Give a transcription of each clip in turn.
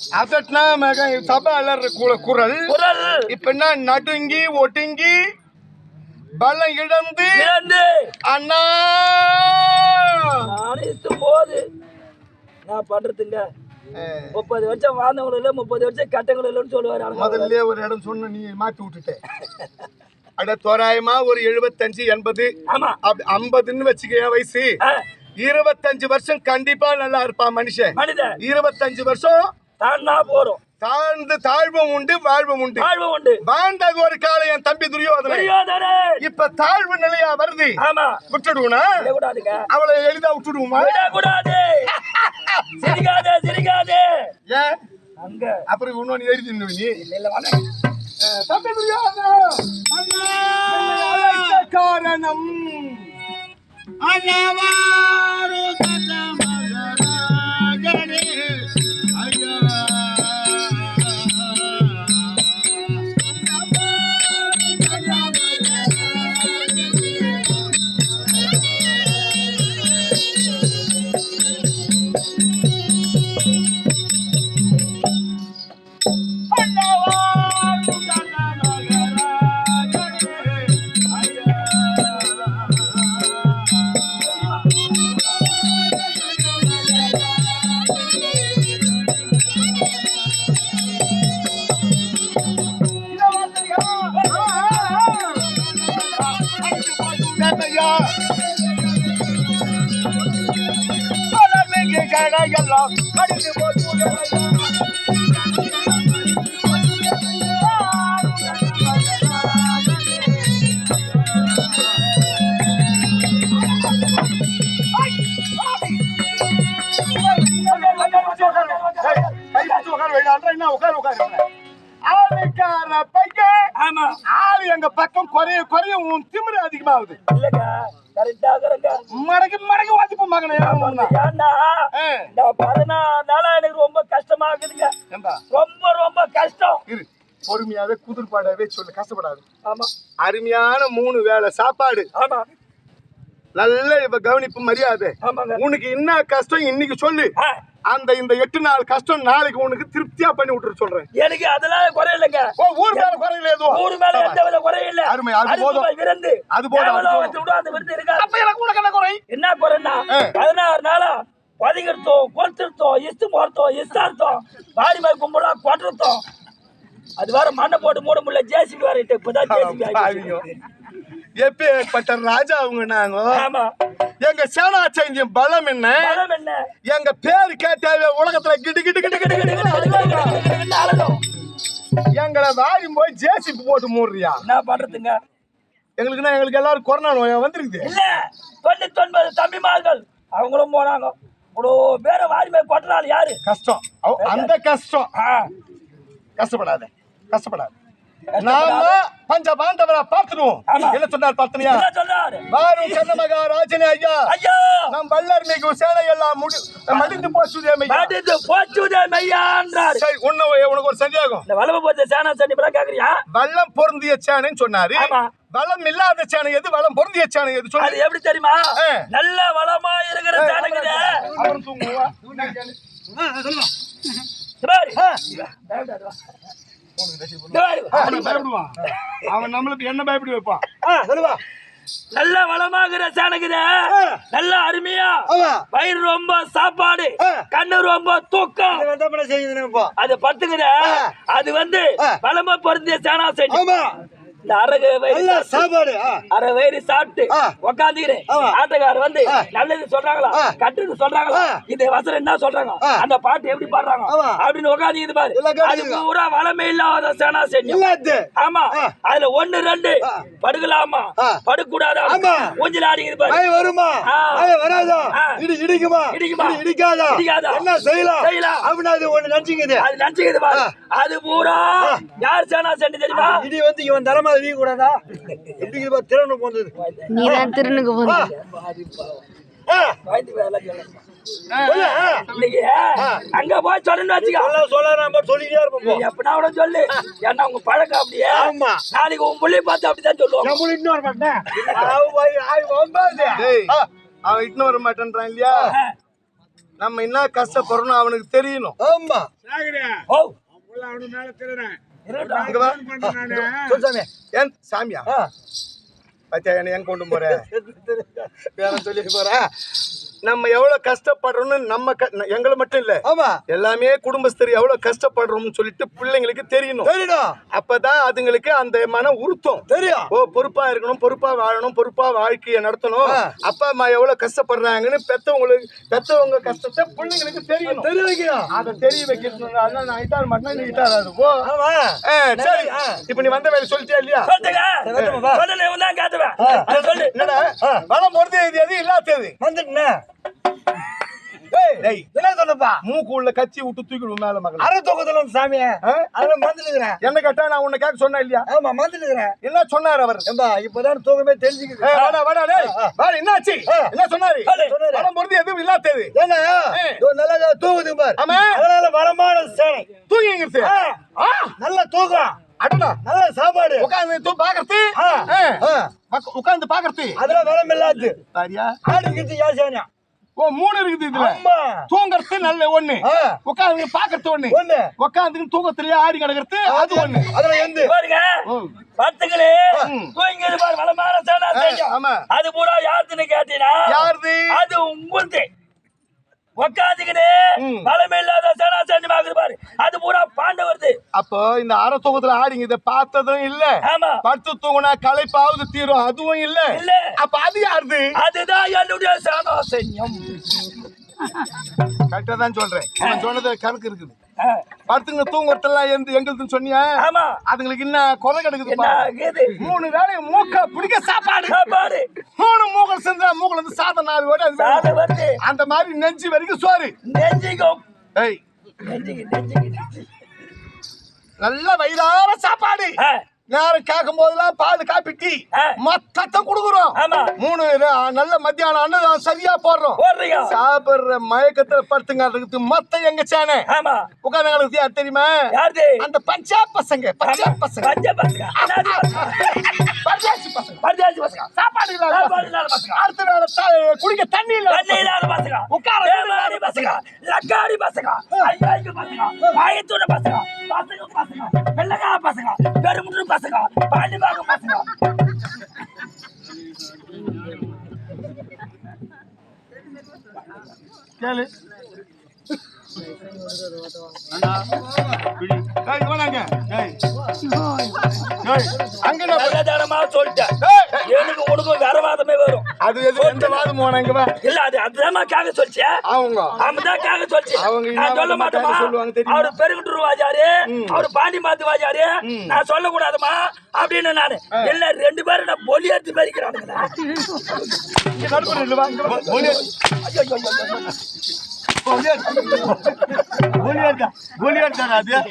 அதட்னா மகன் சபை அலற குர- குரல். குரல். இப்ப என்ன நடுங்கி ஒடுங்கி பலம் இழந்து அண்ணா! போது நான் பண்றதுங்க முப்பது வருஷம் வாழ்ந்தவங்களும் இல்ல முப்பது வருஷம் கட்டங்களும் இல்லைன்னு சொல்லுவாரு முதல்ல ஒரு இடம் சொன்ன நீ மாத்தி விட்டுட்ட. அட தோராயமா ஒரு எழுபத்தஞ்சு எண்பது ஐம்பதுன்னு வச்சுக்க வயசு? இருபத்தஞ்சு வருஷம் கண்டிப்பா நல்லா இருப்பான் மனுஷன். இருபத்தஞ்சு வருஷம் தாண்டா போறோம் தாழ்ந்து தாழ்வும் உண்டு வாழ்வும் உண்டு வாழ்வு உண்டு வாழ்ந்தது ஒரு காலம் என் தம்பி துரியோதனை. இப்ப தாழ்வு நிலையா வருது ஆமா விட்டுடுவனா அவளை எளிதா விட்டுடுவோமா விடக்கூடாது சிரிக்காதே சிரிக்காதே ஏன் அங்க அப்புறம் இன்னொன்னு எழுதி நீ இல்ல, தம்பி துரியோதனா காரணம் எல்லாம் கடிந்து போச்சு ஆளு எங்க பக்கம் குறைய குறைய உன் திமிரு அதிகமாகுது. மடக்கு மடக்கு வாதிப்பு மகனே ஏன்னா இந்த பதினாறு நாளா எனக்கு ரொம்ப கஷ்டமா இருக்குதுங்க ரொம்ப ரொம்ப கஷ்டம். பொறுமையாவே குதிர்பாடாவே சொல்லு கஷ்டப்படாது. ஆமா. அருமையான மூணு வேளை சாப்பாடு. ஆமா. நல்ல இப்ப கவனிப்பு மரியாதை. உனக்கு என்ன கஷ்டம் இன்னைக்கு சொல்லு. அந்த இந்த எட்டு நாள் கஷ்டம் நாளைக்கு உனக்கு திருப்தியா பண்ணி விட்டுரு சொல்றேன். எனக்கு அதெல்லாம் குறை இல்லைங்க. ஓ ஊர் மேல குறையில எதுவும்? ஊர் மேல எந்த வித குறையும் இல்ல. அருமை, அது போதும். விருந்து. அது போதும், அந்த விருந்து இருக்கா? அப்ப எனக்கு உனக்கு என்ன குறை? என்ன குறைன்னா. பதினாறு நாளா பதிகிறத்தோம் கொளுத்திருத்தோம் இஸ்து போர்த்தோம் இஸ்தார்த்தோம் வாடி போய் கும்பிடா கொட்டுறத்தோம் அது வேற மண்ணை போட்டு மூட முடியல ஜேசிபி வேற இப்பதான் ஜேசிபி. எப்பேற்பட்ட ராஜா அவங்க நாங்க? எங்க சேனா செஞ்ச பலம் என்ன? எங்க பேரு கேட்டாவே உலகத்துல கிட்டு கிட்டு கிட்டு கிட்டு கிட்டு எங்களை வாரி போய் ஜேசிபி போட்டு மூடுறியா? என்ன பண்றதுங்க? எங்களுக்குன்னா எங்களுக்கு எல்லாரும் கொரோனா நோயா வந்துருக்குது. இல்ல தொண்ணூத்தி ஒன்பது தம்பிமார்கள் அவங்களும் போனாங்க. இவ்வளோ பேரை வாரி போய் கொட்டுறாள் யாரு? கஷ்டம். அந்த கஷ்டம். கஷ்டப்படாத. கஷ்டப்படாத. நாம பஞ்ச பாண்டவரா பார்த்துடுவோம். என்ன சொன்னார் பார்த்தனியா வாரும் கண்ணமகா ராஜனே ஐயா ஐயோ நம் வல்லர் மிகு சேனை எல்லாம் முடி மடிந்து போச்சுதே ஐயா மாட்டிட்டு போச்சுதே மையான்றாரு சரி உன்ன உனக்கு ஒரு சந்தேகம் இந்த வளம போச்ச சேனா சண்டி படம் கேக்குறியா வல்லம் பொருந்திய சேனைன்னு சொன்னாரு. வளம் இல்லாத சேனை எது வளம் பொருந்திய சேனை எது சொல்லு எப்படி தெரியுமா. நல்ல வளமா இருக்கிற சேனக்குது அவன் தூங்குவா பயப்படுவான். அவன் நம்மளுக்கு என்ன பயப்படி வைப்பான்? நல்ல வளமாகிற சேனக்குது நல்ல அருமையா வயிறு ரொம்ப சாப்பாடு கண்ணு ரொம்ப தூக்கம். அது பத்துக்குது அது வந்து பலமா பொருந்திய சேனா செடி இந்த அரகு வயிறு சாப்பாடு அரை வயிறு சாப்பிட்டு உக்காந்துக்கிறேன் ஆட்டக்காரர் வந்து நல்லது சொல்றாங்களா? கட்டுறது சொல்றாங்களா? இந்த வசனம் என்ன சொல்றாங்க? அந்த பாட்டு எப்படி பாடுறாங்க? அப்படின்னு உட்காந்து பாரு. அது பூரா வளமே இல்லாத சேனா இல்லாது. ஆமா. அதுல ஒண்ணு ரெண்டு. படுக்கலாமா? படுக்கூடாதா ஊஞ்சல் ஆடிக்குது பாரு. வருமா? வராதா. இடி இடிக்குமா? இடிக்குமா? இடி இடிக்காதா? இடிக்காதா? என்ன செய்யலாம்? செய்யலாம். அப்படின்னு அது ஒண்ணு நினைச்சுக்குது. அது நினைச்சுக்குது பாரு. அது பூரா யார் சேனா செடி தெரியுமா இடி வந்து இவன் தலைமை வீ. கூடாதா எப்படி திறனு போந்தது நீ தான் திருனுக்கு போய் அங்க சொல்லணும்னு வச்சுக்கோ. சொல்ல நம்ம சொல்லிட்டே இருப்போம் நீ எப்படின்னா கூட சொல்லு. ஏன்னா உங்க பழக்கம் அப்படியே. ஆமா. நாளைக்கு உன் பார்த்து அப்படிதான் சொல்லுவாங்க நம்ம மாட்டேன் ஆய், ஒன்பது. டேய் அவன் இட்னு வர மாட்டேன்றான் இல்லையா? நம்ம என்ன கஷ்டப்படுறோம்னு அவனுக்கு தெரியணும். ஆமா. ஓ. இங்க இருக்கட்டும். வா. சாமி. ஏன் சாமியா. பத்தியா என்ன ஏன் கொண்டு போற? வேற சொல்லி போறேன் நம்ம எவ்வளவு கஷ்டப்படுறோம்னு நம்ம எங்களை மட்டும் இல்ல. ஆமா. எல்லாமே குடும்பஸ்தர் எவ்வளவு கஷ்டப்படுறோம்னு சொல்லிட்டு பிள்ளைங்களுக்கு தெரியணும். தெரியும் அப்பதான் அதுங்களுக்கு அந்த மன உறுத்தம். தெரியும். ஓ பொறுப்பா இருக்கணும் பொறுப்பா வாழணும் பொறுப்பா வாழ்க்கையை நடத்தணும். அப்பா அம்மா எவ்வளவு கஷ்டப்படுறாங்கன்னு பெத்தவங்களுக்கு பெத்தவங்க கஷ்டத்தை பிள்ளைங்களுக்கு தெரியணும். தெரிய வைக்கணும் அதை தெரிய வைக்கணும். அதான் நான் இட்டார் மட்டும் நீ இட்டார் அது ஓ ஆமா. ஆ, சரி. இப்ப நீ வந்த வேலை சொல்லிட்டியா இல்லையா. என்னடா. வளம் பொறுத்து எது? எது இல்லாதது? டேய் என்ன சொல்லப்பா மூக்கு உள்ள கச்சி விட்டு தூக்கிடுவோம் மேல மகள். அரை வந்து சாமி. ஆ? அதுல மறந்துட்டுக்கிறேன் என்ன கேட்டா நான் உன்னை கேட்க சொன்னேன் இல்லையா? ஆமா மறந்துட்டுக்கிறேன் என்ன சொன்னார் அவர்? ஏம்பா இப்பதான் தூக்கமே வாடா என்னாச்சு. என்ன சொன்னாரு. வளம் பொறுத்து எதுவும் இல்லாதது. ஏன்னா நல்லா தூங்குது பாரு. ஆமா. அதனால பலமான சேனை. தூங்கிங்கிறது நல்ல தூக்கம் அடடா. நல்ல சாப்பாடு. உட்கார்ந்து தூ பாக்குறது. உட்கார்ந்து பாக்குறது. அதுல விளம்பரம் இல்லாது. சரியா ஆடு கிட்டு ஓ மூணு இருக்குது இதுல. தூங்கறது நல்ல ஒண்ணு. ஆ, உட்கார்ந்து பாக்குறது ஒண்ணு. உட்கார்ந்து தூக்கத்திலேயே ஆடி கிடக்கிறது அது ஒண்ணு. அதுல எந்த. பாருங்க, ம். தூங்கியது பாரு, வளமான சேனா. ஆமா. அது பூரா யாருதுன்னு கேட்டீங்கன்னா, யாருது? அது உங்களுது. உக்காந்துக்கிட்டு, ம். பலமே இல்லாத சேனா சேண்டி பாக்குது பாரு. அது பூரா பாண்டவர்து. அப்போ இந்த அரை தூக்கத்துல ஆடிங்க இதை பார்த்ததும் இல்ல ஆமா. படுத்து தூங்கினா களைப்பாவது தீரும் அதுவும் இல்ல இல்ல. அப்ப அது யாருது அதுதான் என்னுடைய சேனா சைன்யம். கரெக்டா தான் சொல்றேன் நான் சொன்னது கணக்கு இருக்குது படுத்துங்க தூங்குறதெல்லாம் எந்த எங்களுதுன்னு சொன்னியா. அதுங்களுக்கு என்ன குறை கிடக்குது? மூணு வேளை மூக்க பிடிக்க சாப்பாடு சாப்பாடு. மூணு மூக்கல் செஞ்சா மூக்கல இருந்து சாதம் நாலு வேலை வருது. அந்த மாதிரி நெஞ்சு வரைக்கும் சோறு நெஞ்சிக்கும். ஏய். நல்ல வயிறார சாப்பாடு நேரம் கேட்கும் போதெல்லாம் பால் காப்பி டீ. மொத்தத்தை கொடுக்குறோம். மூணு நல்ல மத்தியானம் அன்னதானம் சரியா போடுறோம். சாப்பிடுற மயக்கத்துல படுத்துங்க அதுக்கு மொத்தம் எங்க சேனை. உட்காந்து யார் தெரியுமா? அந்த பஞ்சா பசங்க பஞ்சா ஆமா. பசங்க பஞ்ச பசங்க. பரதேசி பசங்க. சாப்பாடு இல்லாத பசங்க. அடுத்த த- குடிக்க தண்ணி இல்ல தண்ணி இல்லாத பசங்க. உட்கார ஏமாளி பசங்க. லக்காடி பசங்க. ஐயாய்க்கு பசங்க. வாயத்தூட பசங்க. பசங்க பசங்க. வெள்ளைக்கார பசங்க. பெருமுட்டு பசங்க. பாண்டிபாகம் பசங்க. கேளு ஏய், இங்க சொல்லிட்டேன். எனக்கு உனக்கும் வரவாதமே வரும். அது எந்த வாதம் போனா இங்க வா. இல்ல அது அதுதான் கேட்க சொல்லிச்சு. அவங்க. அவன்தான் கேட்க சொல்லிச்சு. அவங்க சொல்ல மாட்டேமா? அவரு பெருங்குட்டு வாஜாரு அவரு பாண்டி மாத்து வாஜாரு நான் சொல்ல கூடாதுமா அப்படின்னு நானு. இல்ல ரெண்டு பேரும் நான் பொலி எடுத்து பறிக்கிறானுங்க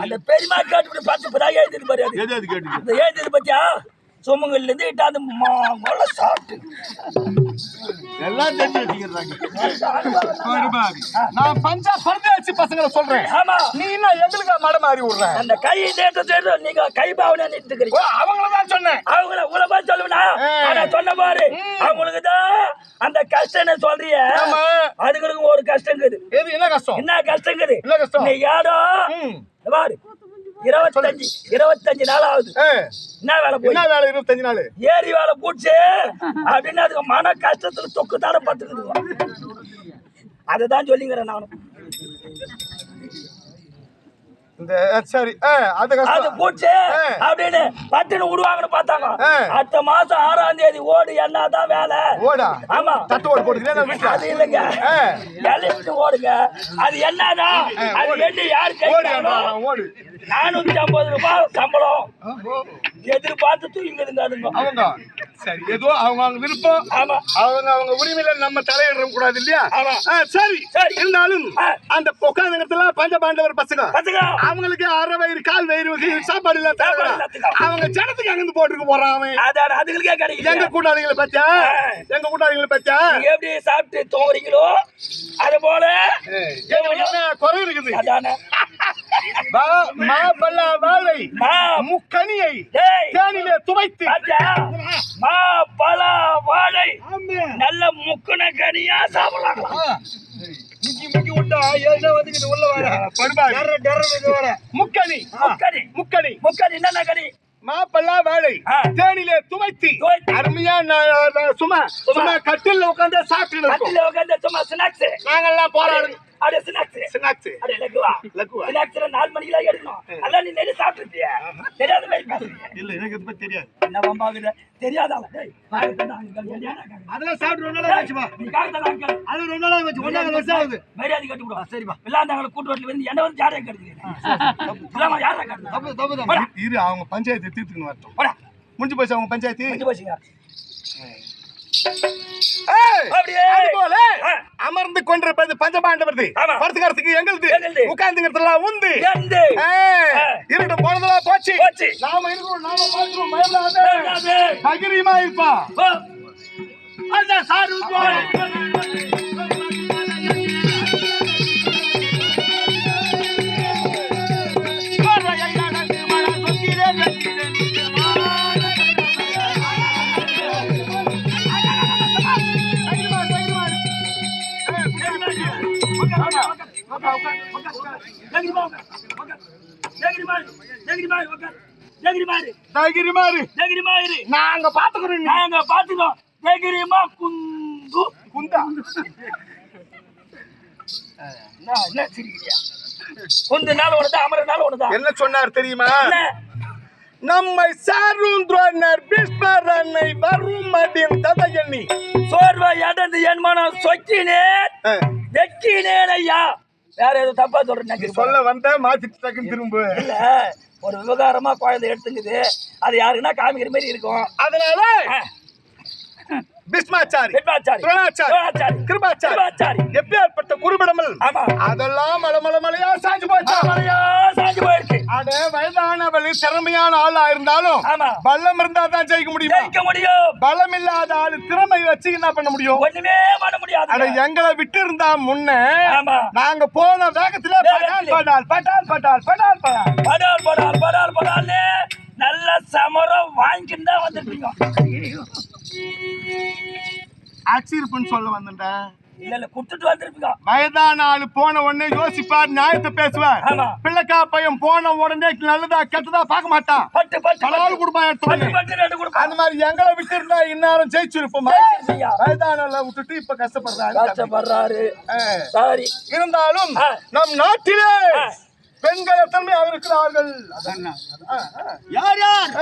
அந்த பெரியமா கேட்டு பார்த்து இப்பதான் எழுதிட்டு கேட்டு பத்தியா சுமங்கல்ல இருந்து இட்டாந்து மாங்கோல சாப்பிட்டு எல்லாம் தெரிஞ்சு வச்சுக்கிறாங்க. நான் பஞ்சா பரதேசி பசங்களை சொல்றேன். ஆமா. நீ என்ன எங்களுக்கு மட மாறி விடுற? அந்த கை நேற்று தேடுற நீங்க கை பாவனை நிறுத்துக்கிறீங்க. அவங்கள தான் சொன்னேன். அவங்கள உங்களை பார்த்து சொல்லுவனா. ஆனா சொன்ன பாரு அவங்களுக்கு தான் அந்த கஷ்டம் சொல்றிய. ஆமா. அதுங்களுக்கு ஒரு கஷ்டம் இருக்குது என்ன கஷ்டம்? என்ன கஷ்டம் இருக்குது என்ன கஷ்டம்? நீ யாரோ? பாரு. இருபத்தஞ்சு இருபத்தஞ்சு நாள் ஆகுது என்ன வேலை போய்? என்ன வேலை இருபத்தஞ்சு நாள்? ஏரி வேலை பூச்சி. அப்படின்னு அதுக்கு மன கஷ்டத்துல தொக்கு தாட பத்துக்குது அதுதான் சொல்லிங்கிறேன் நானும். இந்த சரி ஆ, அது அது பூச்சி. அப்படின்னு பட்டுன்னு விடுவாங்கன்னு பார்த்தாங்க. அடுத்த மாசம் ஆறாம் தேதி ஓடு என்னதான் வேலை. ஓடா? ஆமா. தட்டு ஓடு வீட்டுல அது இல்லைங்க. எழுத்து ஓடுங்க. அது என்னதான் அது என்ன யாரு ஓடு நானூத்தி ஐம்பது ரூபாய் சம்பளம். எதிர்பார்த்து தூங்கிடுங்க அதுங்க அவங்க சரி ஏதோ அவங்க அவங்க விருப்பம். ஆமா. அவங்க அவங்க உரிமையில நம்ம தலையிட கூடாது இல்லையா? ஆமா. சரி. இருந்தாலும். அந்த உட்காந்துங்கிறதுல பஞ்ச பாண்டவர் பசங்க. அவங்களுக்கு அரை வயிறு கால் வயிறு சாப்பாடு இல்ல. அவங்க ஜனத்துக்கு அங்கிருந்து போட்டுக்க போறான் அவன். அதான் அதுகளுக்கே எங்க கிடைக்கல கூட்டாளிகளை பத்தியா? எங்க கூட்டாளிகளை பத்தியா? எப்படி சாப்பிட்டு தூங்குறீங்களோ அது போல குறை இருக்குது. அதானே. மாப்பழ வாழை மா. முக்கனியை தேனிலே துவைத்து? மா பழ வாழை நல்ல முக்குன கனியா சாப்பிடலாம். முக்கி முக்கி விட்டா ஏதோ வந்துக்கிட்டு உள்ள வர படுபாவி. டெர டெர இது வர முக்கணி முக்கணி. முக்கணி. முக்கணி என்னென்ன கனி? மாப்பல்லா வேலை. தேனிலே துமைத்தி துவைத்து. அருமையா சும்மா சும்மா. கட்டில்ல உட்கார்ந்து சாப்பிட்டு கட்டில உட்காந்து சும்மா ஸ்நாக்ஸ் நாங்கெல்லாம் போராடு அப்படியே ஸ்நாக்ஸ் ஸ்நாக்ஸ் அடே. ஸ்நாக்ஸ்ல நாலு மணிக்கெல்லாம் எடுக்கணும் அதான் நீ நெறி சாப்பிட்டுருப்பிய? தெரியாத மாதிரி பேசுறீங்க இல்ல எனக்கு இது பத்தி தெரியாது. என்ன டேய் தான் அங்கிள் தெரியாதா காகம். அதெல்லாம் சாப்பிட்டு ரொம்ப நாளா வச்சுப்பா நீ அங்கிள் அது ரொம்ப நாளா வச்சு வருஷம் ஆகுது. மரியாதை கட்டி. சரிப்பா விளாண்டாங்கள கூட்டு ரோட்ல வந்து என்ன வந்து ஜாடையை கட்டுறீங்க இல்லாம யாரா கட்டுறது தப்பு தப்பு இரு அவங்க பஞ்சாயத்து தீர்த்துக்கணும் வரட்டும். முடிஞ்சு போச்சு அவங்க பஞ்சாயத்து? முடிஞ்சு போச்சுங்க. அமர்ந்து கொண்டிருப்பது பஞ்சபாண்டவரது. பரத்துக்காரத்துக்கு எங்களுது? உட்கார்ந்துங்கிறதுலாம் உண்டு. இருட்டு போனதெல்லாம் போச்சு. நாம இருக்கிறோம் நாம பார்க்கிறோம் மயிலாத நகரியமா இருப்பா அந்த சாரு நாங்க பாத்துக்கிறோம் நாங்க பாத்துக்கோம் ஜெகரிமா குந்து குந்தா என்ன சிரிக்கிறியா குந்து நாள் ஒண்ணுதா அமர நாள் ஒண்ணுதா என்ன? சொன்னார் தெரியுமா? நம்மை சாருன்றனர் பீஷ்மர் அன்னை வருமதின் தத எண்ணி சோர்வா இடந்து என் மனம் சொக்கினேன். வெக்கினேன் ஐயா. வேற ஏதோ தப்பா சொல்றேன் சொல்ல வந்த மாத்திட்டு டக்குன்னு திரும்ப. இல்ல. ஒரு விவகாரமா குழந்தை எடுத்துங்குது அது யாருன்னா காமிக்கிற மாதிரி இருக்கும். அதனால பீஷ்மாச்சாரி துரோணாச்சாரி, கிருபாச்சாரி. எப்பேற்பட்ட குறுபிடமல் ஆமா. அதெல்லாம் மலை மலை மலையா சாஞ்சு போச்சா? மலையா சாஞ்சு போயிருக்கு அட வயதானவள் திறமையான ஆளா இருந்தாலும் ஆமா. பலம் இருந்தா தான் ஜெயிக்க முடியுமா? ஜெயிக்க முடியும். பலம் இல்லாத ஆளு திறமை வச்சு என்ன பண்ண முடியும்? ஒண்ணுமே பண்ண முடியாது. அட எங்களை விட்டு இருந்தா முன்ன ஆமா. நாங்க போன வேகத்துல படால் படால் படால் படால் படால் படால். படால் படால் நல்ல சமரம் வாங்கிட்டு தான் வந்திருப்பீங்க. அச்சிருப்புன்னு சொல்ல வந்துட்டேன் இல்ல இல்ல குடுத்துட்டு வந்திருப்பீங்க. வயதான ஆளு போன உடனே யோசிப்பார் நியாயத்தை பேசுவார். பிள்ளைக்கா பையன் போன உடனே நல்லதா கெட்டதா பார்க்க மாட்டான் பட்டு பட்டு பலால் குடும்பம் எடுத்து அந்த மாதிரி எங்களை விட்டு இருந்தா இந்நேரம் ஜெயிச்சிருப்போமா. வயதானவளை விட்டுட்டு இப்ப கஷ்டப்படுறாரு. ஆ. சாரி. இருந்தாலும். நம் நாட்டிலே. பெண்கள் எத்தன்மையாக இருக்கிறார்கள்? யார் யார்?